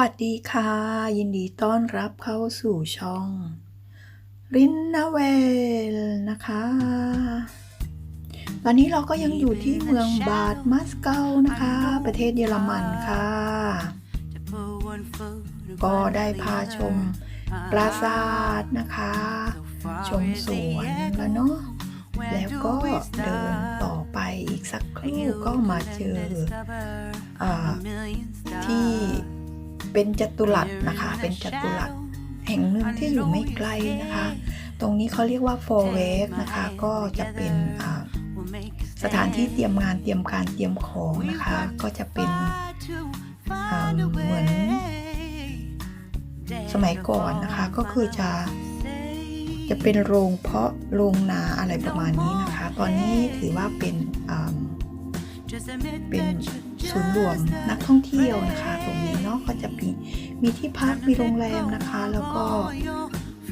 วัสดีค่ะ ยินดีต้อนรับเข้าสู่ช่อง รินนาเวลนะคะ ตอนนี้เราก็ยังอยู่ที่เมืองบาดมัสเกานะคะ ประเทศเยอรมันค่ะ ก็ได้พาชมปราสาทนะคะ ชมสวนแล้วเนาะแล้วก็เดินต่อไปอีกสักครู่ก็มาเจออที่ เป็นจัตุรัสนะคะ เป็นจัตุรัสแห่งหนึ่งที่อยู่ไม่ไกลนะคะ ตรงนี้เขาเรียกว่า f o r w a v นะคะ ก็จะเป็นอ่าสถานที่เตรียมงานเตรียมการเตรียมของนะคะ ก็จะเป็นอ่าเหมือนสมัยก่อนนะคะ ก็คือจะจะเป็นโรงเพาะโรงนาอะไรประมาณนี้นะคะ ตอนนี้ถือว่าเป็นอ่าเป็น ศูนย์รวมนักท่องเที่ยวนะคะ ตรงนี้เนาะก็จะมีมีที่พักมีโรงแรมนะคะ แล้วก็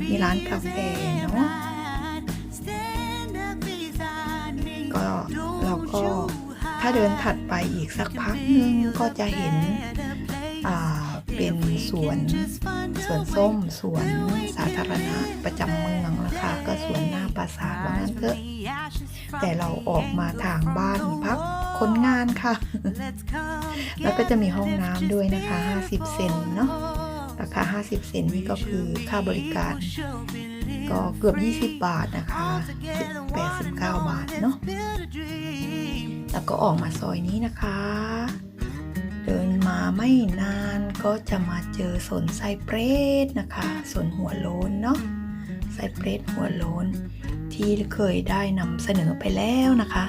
มีร้านกาแฟเนาะก็เราก็ถ้าเดินถัดไปอีกสักพักนึงก็จะเห็นอ่าเป็นสวนสวนส้มสวนสาธารณะประจำเมืองนะคะก็สวนหน้าปราสาทว่างั้นเถอะแต่เราออกมาทางบ้านพัก คนงานค่ะ แล้วก็จะมีห้องน้ำด้วยนะคะ 50 เซนเนาะราคา 50 เซนนี่ก็คือค่าบริการ ก็เกือบ 20 บาทนะคะ89 บาทเนาะแล้วก็ออกมาซอยนี้นะคะ เดินมาไม่นานก็จะมาเจอสวนไซเปรสนะคะสวนหัวโลนเนาะไซเปรสหัวโลนที่เคยได้นำเสนอไปแล้วนะคะ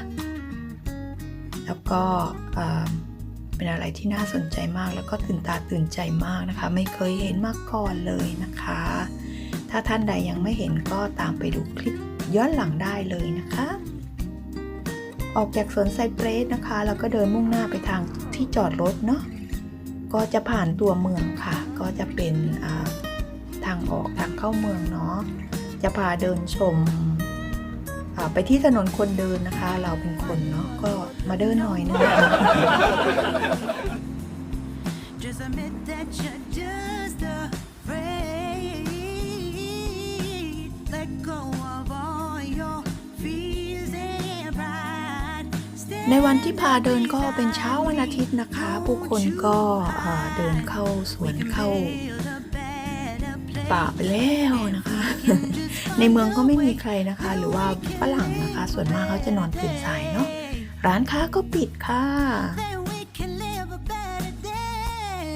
แล้วก็เป็นอะไรที่น่าสนใจมากแล้วก็ตื่นตาตื่นใจมากนะคะ ไม่เคยเห็นมาก่อนเลยนะคะ ถ้าท่านใดยังไม่เห็นก็ตามไปดูคลิปย้อนหลังได้เลยนะคะ ออกจากสวนไซเปรสนะคะ แล้วก็เดินมุ่งหน้าไปทางที่จอดรถเนาะก็จะผ่านตัวเมืองค่ะ ก็จะเป็นทางออกทางเข้าเมืองเนาะจะพาเดินชม ไปที่ถนนคนเดินนะคะ เราเป็นคนเนาะก็มาเดินหน่อยนึงนะคะ Just admit that you're just afraid. Let go of all your fears and pride. ในวันที่พาเดินก็เป็นเช้าวันอาทิตย์นะคะ ผู้คนก็อ่าเดินเข้าสวนเข้าป่าไปแล้วนะคะ ในเมืองก็ไม่มีใครนะคะ หรือว่าฝรั่งนะคะ ส่วนมากเขาจะนอนตื่นสายเนาะร้านค้าก็ปิดค่ะ Then we can live a better day.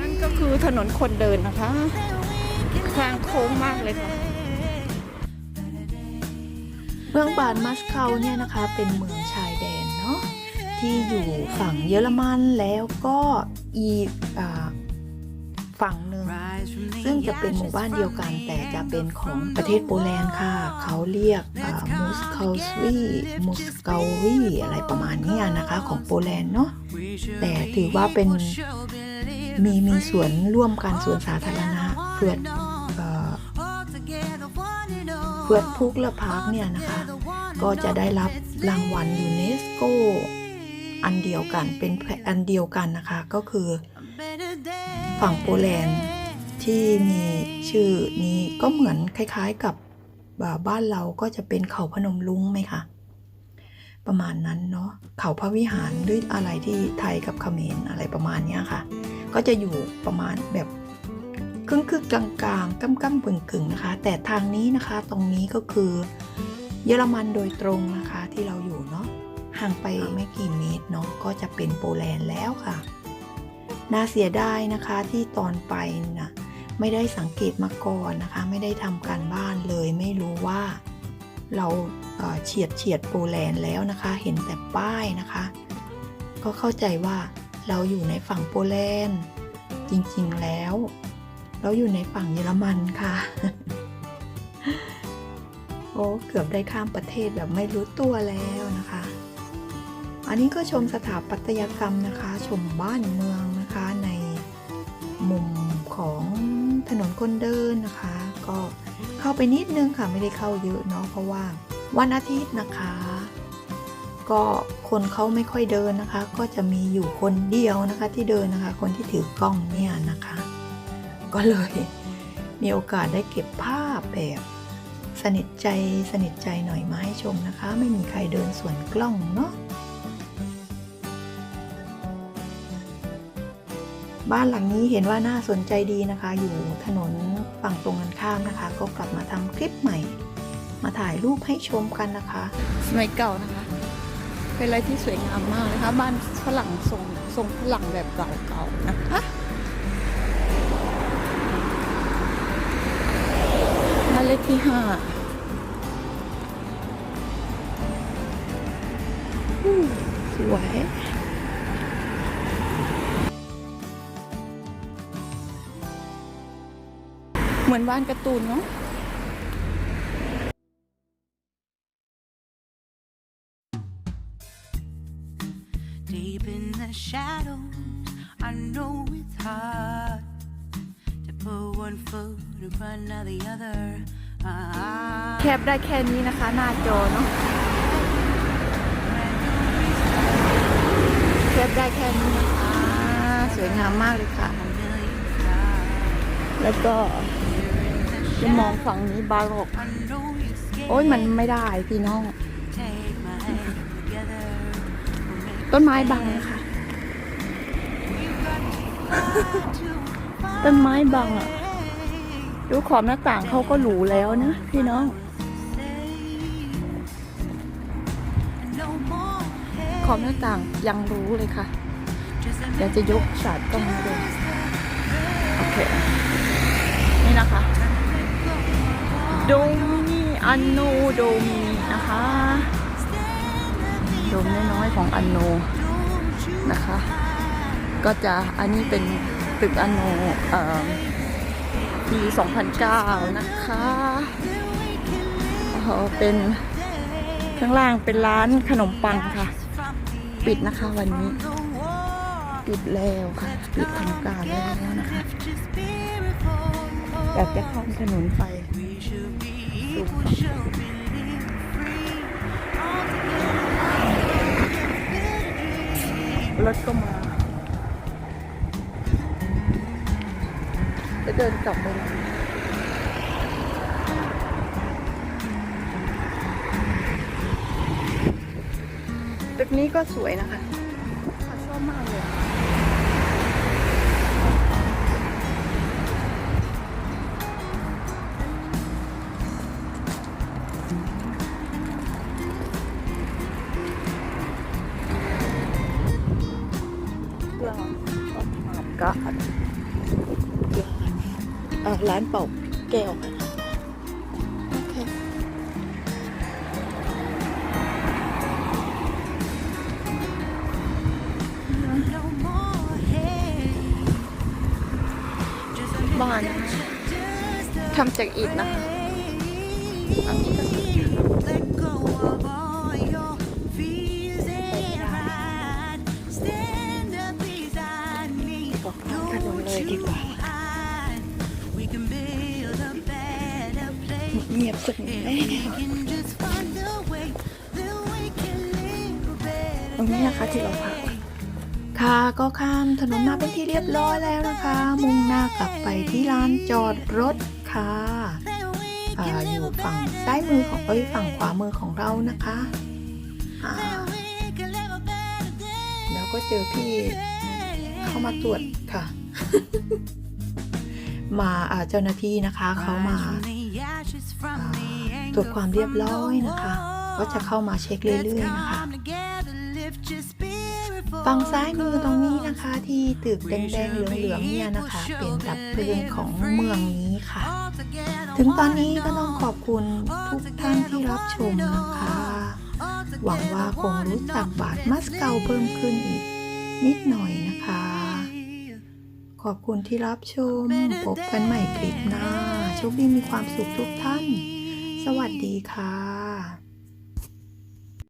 นั่นก็คือถนนคนเดินนะคะ Then we can ทางโค้งมากเลยค่ะเมืองบาดมัสเกาเนี่ยนะคะเป็นเมืองชายแดนเนาะที่อยู่ฝั่งเยอรมันแล้วก็อีกอา ฝั่งหนึ่ง rise from the ซึ่งจะเป็นหมู่บ้านเดียวกัน แต่จะเป็นของประเทศโปแลนด์ค่ะ เขาเรียกมูสคาสวีมูสกาวีอะไรประมาณเนี้ยนะคะของโปแลนด์เนาะแต่ถือว่าเป็นมีมีสวนร่วมกันสวนสาธารณะเพื่อเอ่อเพื่อพุกและพาร์คเนี่ยนะคะ ก็จะได้รับรางวัลยูเนสโกอันเดียวกันเป็นอันเดียวกันนะคะก็คือ ฝั่งโปแลนด์ที่มีชื่อนี้ก็เหมือนคล้ายๆกับบ้านเราก็จะเป็นเขาพนมลุงไหมคะประมาณนั้นเนาะเขาพระวิหารหรืออะไรที่ไทยกับเขมรอะไรประมาณนี้ค่ะ ก็จะอยู่ประมาณแบบครึ่งคือกลางกลางๆก้ำก้ำกึ่งกึ่งๆนะคะ แต่ทางนี้นะคะตรงนี้ก็คือเยอรมันโดยตรงนะคะที่เราอยู่เนาะห่างไปไม่กี่เมตรเนาะก็จะเป็นโปแลนด์แล้วค่ะ น่าเสียดายนะคะที่ตอนไปนะไม่ได้สังเกตมาก่อนนะคะ ไม่ได้ทำการบ้านเลยไม่รู้ว่า เราเฉียดเฉียดโปแลนด์แล้วนะคะ เห็นแต่ป้ายนะคะ ก็เข้าใจว่าเราอยู่ในฝั่งโปแลนด์จริงๆแล้ว เราอยู่ในฝั่งเยอรมันค่ะโอ้เกือบได้ข้ามประเทศแบบไม่รู้ตัวแล้วนะคะ อันนี้ก็ชมสถาปัตยกรรมนะคะ ชมบ้านเมืองนะ มุมของถนนคนเดินนะคะ ก็เข้าไปนิดนึงค่ะไม่ได้เข้าเยอะเนาะเพราะว่าวันอาทิตย์นะคะ ก็คนเขาไม่ค่อยเดินนะคะ ก็จะมีอยู่คนเดียวนะคะที่เดินนะคะ คนที่ถือกล้องเนี่ยนะคะ ก็เลยมีโอกาสได้เก็บภาพแบบสนิทใจสนิทใจหน่อยมาให้ชมนะคะ ไม่มีใครเดินสวนกล้องเนาะ บ้านหลังนี้เห็นว่าน่าสนใจดีนะคะ อยู่ถนนฝั่งตรงกันข้ามนะคะ ก็กลับมาทำคลิปใหม่ มาถ่ายรูปให้ชมกันนะคะ สมัยเก่านะคะ เป็นอะไรที่สวยงามมากนะคะ บ้านฝรั่งทรงทรงฝรั่งแบบเก่าๆนะคะบ้านเลขที่ห้าอืมสวย เหมือนบ้านการ์ตูนเนาะ Deep in the shadows, I know it's hard to put one foot in front of the other. Ah, แคบได้แค่นี้นะคะ หน้าจอเนาะแคบได้แค่นี้นะคะ สวยงามมากเลยค่ะ แล้วก็ จะมองฝั่งนี้บาร็อก I know you're scared. โอ้ยมันไม่ได้พี่น้อง Take my hand together. We'll make ต้นไม้บังนะคะต้นไม้บังอะ ดูขอบหน้าต่างเขาก็หรูแล้วนะพี่น้อง no more ขอบหน้าต่างยังรู้เลยค่ะ just a เดี๋ยวจะยกฉาดกล้องให้ดูโอเค นี่นะคะ โดมินีอันโนโดมินีนะคะ โดมน้อยๆของอันโนนะคะ ก็จะอันนี้เป็นตึกอันโนเอ่อปี 2009 นะคะเอ่อเป็นข้างล่างเป็นร้านขนมปังค่ะ ปิดนะคะวันนี้ ปิดแล้วค่ะ ปิดทำการแล้วนะคะอยากจะข้ามถนนไป รถก็มา จะเดินกลับไปไหนตึกนี้ก็สวยนะคะชอบมากเลย ร้านร้านเป่าแก้วค่ะโอเค No more hate. Just a บ้านนะคะทำจากอิฐนะคะอันนี้ก็คือ Let รงนี้นะคะที่เราพักค่ะก็ข้ามถนนมาเป็นที่เรียบร้อยแล้วนะคะ มุ่งหน้ากลับไปที่ร้านจอดรถค่ะออยู่ฝั่งซ้ายมือของเอ้ยฝั่งขวามือของเรานะคะแล้วก็เจอพี่เข้ามาตรวจค่ะ มาเจ้าหน้าที่นะคะเขามาตรวจความเรียบร้อยนะคะ ก็จะเข้ามาเช็คเรื่อยๆนะคะ ฝั่งซ้ายมือตรงนี้นะคะที่ตึกแดงๆเหลืองๆเนี่ยนะคะ เป็นดับเพลิงของเมืองนี้ค่ะ ถึงตอนนี้ก็ต้องขอบคุณทุกท่านที่รับชมนะคะ หวังว่าคงรู้จักบาทมัสเกาเพิ่มขึ้นอีกนิดหน่อยนะคะ ขอบคุณที่รับชม พบกันใหม่คลิปหน้าโชคดีมีความสุขทุกท่าน สวัสดีค่ะ